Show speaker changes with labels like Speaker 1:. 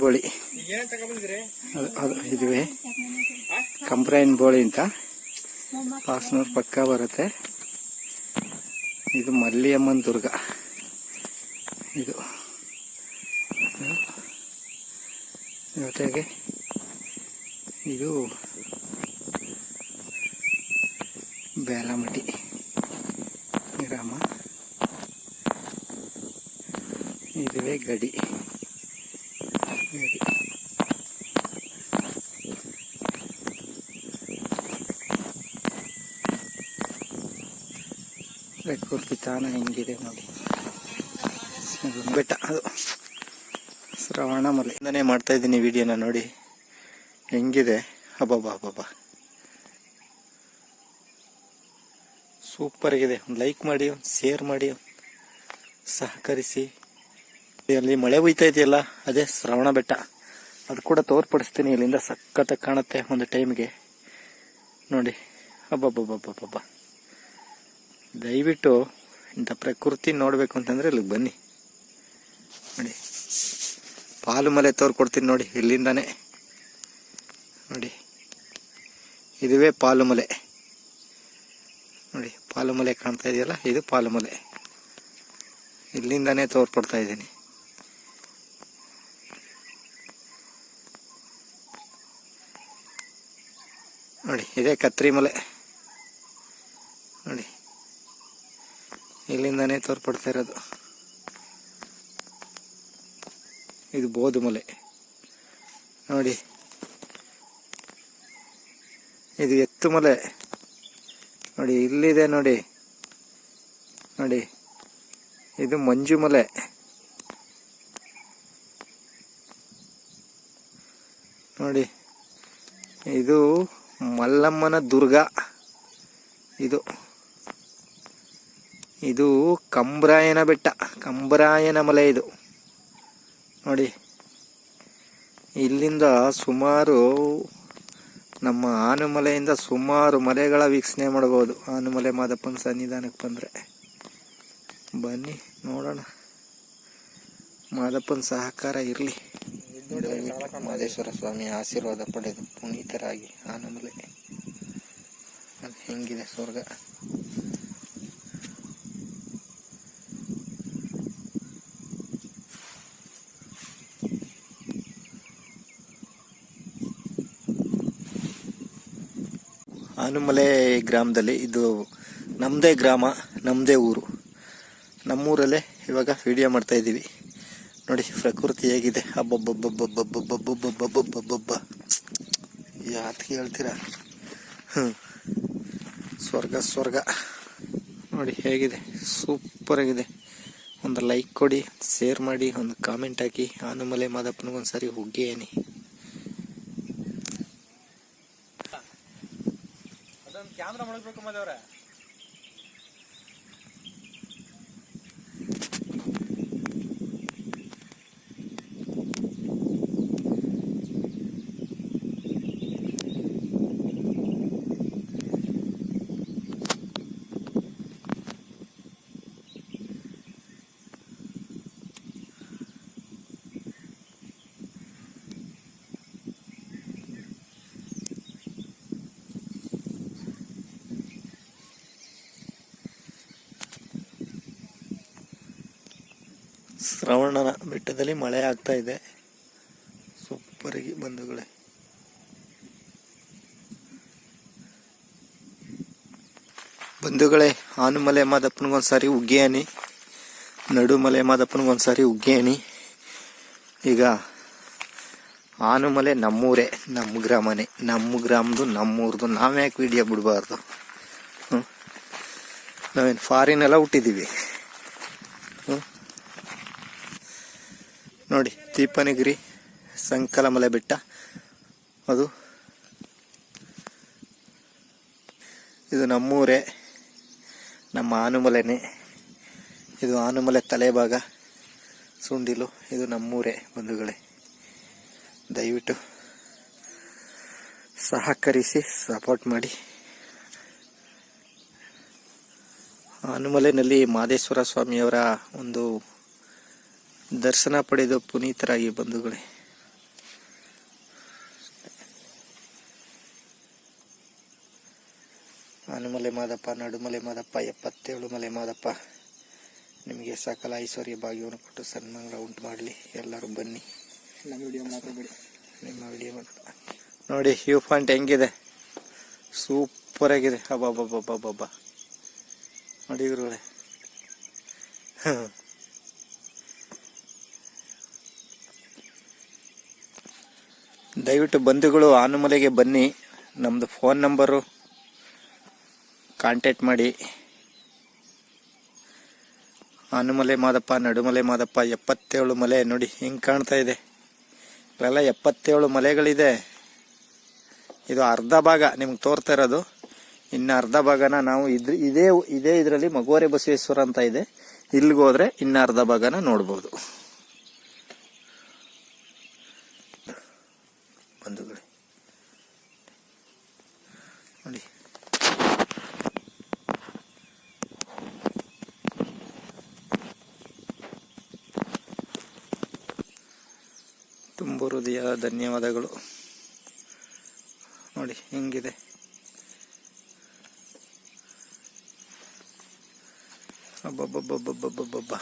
Speaker 1: ಬೋಳಿ. ಅದು ಇದುವೆ. ಕಂಪ್ರೈನ್ ಬೋಳಿ ಅಂತ. ಹಾಸನೂರು ಪಕ್ಕ ಬರುತ್ತೆ. ಇದು ಮಲ್ಲಿಯಮ್ಮನ ದುರ್ಗ. ಇದು. ಜೊತೆಗೆ ಇದು ಬೇಲಮಟ್ಟಿ. ಗ್ರಾಮ ಇದುವೇ ಗಡಿ. ಪ್ರಕೃತಿ ತಾನ ಹೆಂಗಿದೆ ನೋಡಿ. ಬೆಟ್ಟ, ಅದು ಶ್ರವಣ ಮಲೆ. ಇಂದನೇ ಮಾಡ್ತಾ ಇದ್ದೀನಿ ವಿಡಿಯೋನ ನೋಡಿ. ಹೆಂಗಿದೆ? ಅಬ್ಬಬ್ಬ ಹಬ್ಬಬ್ಬ ಸೂಪರ್ ಆಗಿದೆ. ಒಂದು ಲೈಕ್ ಮಾಡಿ, ಒಂದು ಶೇರ್ ಮಾಡಿ ಸಹಕರಿಸಿ. ಅಲ್ಲಿ ಮಳೆ ಹುಯ್ತಾ ಇದೆಯಲ್ಲ, ಅದೇ ಶ್ರವಣ ಬೆಟ್ಟ. ಅದು ಕೂಡ ತೋರ್ಪಡಿಸ್ತೀನಿ. ಇಲ್ಲಿಂದ ಸಖತ್ತಾಗಿ ಕಾಣುತ್ತೆ ಒಂದು ಟೈಮ್ಗೆ ನೋಡಿ. ಹಬ್ಬಬ್ಬಬ್ಬಬ್ಬಬ್ಬ ದಯವಿಟ್ಟು ಇಂಥ ಪ್ರಕೃತಿ ನೋಡಬೇಕು ಅಂತಂದ್ರೆ ಇಲ್ಲಿಗೆ ಬನ್ನಿ. ನೋಡಿ. ಪಾಲು ಮಲೆ ತೋರ್ಕೊಡ್ತೀನಿ ನೋಡಿ, ಇಲ್ಲಿಂದಾನೆ. ನೋಡಿ. ಇದುವೇ ಪಾಲು ಮಲೆ. ನೋಡಿ, ಪಾಲು ಮಲೆ ಕಾಣ್ತಾ ಇದೆಯಲ್ಲ, ಇದು ಪಾಲು ಮಲೆ. ಇಲ್ಲಿಂದಾನೇ ತೋರ್ಕೊಡ್ತಾ ಇದ್ದೀನಿ. ನೋಡಿ, ಇದೇ ಕತ್ರಿ ಮಲೆ ನೋಡಿ ಇಲ್ಲಿಂದಾನೇ ತೋರ್ಪಡ್ತಾ ಇರೋದು. ಇದು ಬೋದು ಮಲೆ. ನೋಡಿ. ಇದು ಎತ್ತು ಮಲೆ. ನೋಡಿ, ಇಲ್ಲಿದೆ ನೋಡಿ. ನೋಡಿ. ಇದು ಮಂಜು ಮಲೆ. ನೋಡಿ. ಇದು ಮಲ್ಲಮ್ಮನ ದುರ್ಗ. ಇದು. ಇದು ಕಂಬ್ರಾಯನ ಬೆಟ್ಟ, ಕಂಬ್ರಾಯನ ಮಲೆ ಇದು. ನೋಡಿ, ಇಲ್ಲಿಂದ ಸುಮಾರು ನಮ್ಮ ಆನುಮಲೆಯಿಂದ ಸುಮಾರು ಮಲೆಗಳ ವೀಕ್ಷಣೆ ಮಾಡಬಹುದು ಆನುಮಲೆ ಮಾದಪ್ಪನ ಸನ್ನಿಧಾನಕ್ಕೆ ಬಂದರೆ. ಬನ್ನಿ, ನೋಡೋಣ. ಮಾದಪ್ಪನ ಸಹಕಾರ ಇರಲಿ. ಮಾದೇಶ್ವರ ಸ್ವಾಮಿ ಆಶೀರ್ವಾದ ಪಡೆದು ಪುನೀತರಾಗಿ ಆನುಮಲೆ ಅದು ಹೆಂಗಿದೆ ಸ್ವರ್ಗ? ಆನುಮಲೆ ಗ್ರಾಮದಲ್ಲಿ ಇದು ನಮ್ಮದೇ ಗ್ರಾಮ ನಮ್ಮದೇ ಊರು. ನಮ್ಮೂರಲ್ಲೇ ಇವಾಗ ವಿಡಿಯೋ ಮಾಡ್ತಾ ಇದ್ದೀವಿ. ನೋಡಿ ಪ್ರಕೃತಿ ಹೇಗಿದೆ. ಅಬ್ಬಬ್ಬಬ್ಬಬ್ಬಬ್ಬಬ್ಬಬ್ಬಬ್ಬಬ್ಬಬ್ಬಬ್ಬ ಯಾತ್ಗೆ ಹೇಳ್ತೀರಾ ಹ್ಞೂ ಸ್ವರ್ಗ ಸ್ವರ್ಗ ನೋಡಿ ಹೇಗಿದೆ. ಸೂಪರಾಗಿದೆ ಒಂದು ಲೈಕ್ ಕೊಡಿ ಶೇರ್ ಮಾಡಿ ಒಂದು ಕಾಮೆಂಟ್ ಹಾಕಿ. ಆನುಮಲೆ ಮಾದಪ್ಪನಿಗೊಂದು ಸಾರಿ ಹುಗ್ಗಿ
Speaker 2: ಅದೊಂದು ಕ್ಯಾಮ್ರಾ ಮಡಗ್ಬೇಕು ಮದವ್ರೆ
Speaker 1: ಶ್ರವಣನ ಬೆಟ್ಟದಲ್ಲಿ ಮಳೆ ಆಗ್ತಾ ಇದೆ. ಸೂಪರಿಗೆ ಬಂಧುಗಳೇ. ಬಂಧುಗಳೇ ಆನುಮಲೆ ಮಾದಪ್ಪನಿಗೊಂದ್ಸಾರಿ ಉಗ್ಗಿಯಾನಿ ನಡುಮಲೆ ಮಾದಪ್ಪನಿಗೊಂದ್ಸಾರಿ ಉಗ್ಗಿಯಾನಿ ಈಗ ಆನುಮಲೆ ನಮ್ಮೂರೇ, ನಮ್ಮ ಗ್ರಾಮನೇ. ನಮ್ಮ ಗ್ರಾಮದು ನಮ್ಮೂರ್ದು, ನಾವ್ಯಾಕೆ ವಿಡಿಯೋ ಬಿಡಬಾರ್ದು? ನಾವೇನು ಫಾರಿನ್ ಎಲ್ಲ ಹುಟ್ಟಿದ್ದೀವಿ ನೋಡಿ ತೀಪನಗಿರಿ ಸಂಕಲಮಲೆ ಬೆಟ್ಟ. ಅದು ಇದು ನಮ್ಮೂರೇ, ನಮ್ಮ ಆನುಮಲೆನೇ. ಇದು ಆನುಮಲೆ ತಲೆಭಾಗ, ಸುಂಡಿಲು, ಇದು ನಮ್ಮೂರೇ ಬಂಧುಗಳೇ. ದಯವಿಟ್ಟು ಸಹಕರಿಸಿ ಸಪೋರ್ಟ್ ಮಾಡಿ. ಆನುಮಲೆನಲ್ಲಿ ಮಾದೇಶ್ವರ ಸ್ವಾಮಿಯವರ ಒಂದು ದರ್ಶನ ಪಡೆದು ಪುನೀತರಾಗಿ ಬಂಧುಗಳೇ. ಹನುಮಲೆ ಮಾದಪ್ಪ ನಡುಮಲೆ ಮಾದಪ್ಪ ಎಪ್ಪತ್ತೇಳು ಮಲೆ ಮಾದಪ್ಪ. ನಿಮಗೆ ಸಕಲ ಐಶ್ವರ್ಯ ಭಾಗ್ಯವನ್ನು ಕೊಟ್ಟು ಸನ್ಮಾನ ಉಂಟು ಮಾಡಲಿ. ಎಲ್ಲರೂ ಬನ್ನಿ.
Speaker 2: ನಮ್ಮ ವಿಡಿಯೋ ಮಾತಾಡಬೇಡಿ
Speaker 1: ನಿಮ್ಮ ವಿಡಿಯೋ ನೋಡಿ ಹ್ಯೂ ಪಾಯಿಂಟ್ ಹೆಂಗಿದೆ? ಸೂಪರ್ ಆಗಿದೆ. ಅಬ್ಬಾ ನೋಡಿ ಗುರುಗಳೇ. ಹಾಂ ದಯವಿಟ್ಟು ಬಂಧುಗಳು ಆನುಮಲೆಗೆ ಬನ್ನಿ. ನಮ್ಮದು ಫೋನ್ ನಂಬರು ಕಾಂಟ್ಯಾಕ್ಟ್ ಮಾಡಿ. ಆನುಮಲೆ ಮಾದಪ್ಪ, ನಡುಮಲೆ ಮಾದಪ್ಪ, ಎಪ್ಪತ್ತೇಳು ಮಲೆ ನೋಡಿ ಹಿಂಗೆ ಕಾಣ್ತಾ ಇದೆ. ಇಲ್ಲೆಲ್ಲ ಎಪ್ಪತ್ತೇಳು ಮಲೆಗಳಿದೆ. ಇದು ಅರ್ಧ ಭಾಗ ನಿಮ್ಗೆ ತೋರ್ತಾ ಇರೋದು. ಇನ್ನು ಅರ್ಧ ಭಾಗನ ನಾವು ಇದ್ರ, ಇದೇ ಇದೇ ಇದರಲ್ಲಿ ಮಗೋರೆ ಬಸವೇಶ್ವರ ಅಂತ ಇದೆ. ಇಲ್ಲಿಗೋದ್ರೆ ಇನ್ನು ಅರ್ಧ ಭಾಗನ ನೋಡ್ಬೋದು. ಬಂಧುಗಳೇ ನೋಡಿ. ತುಂಬ ಹೃದಯ ಧನ್ಯವಾದಗಳು. ನೋಡಿ ಹೆಂಗಿದೆ? ಅಬ್ಬಬ್ಬಬ್ಬಬ್ಬಬ್ಬಬ್ಬ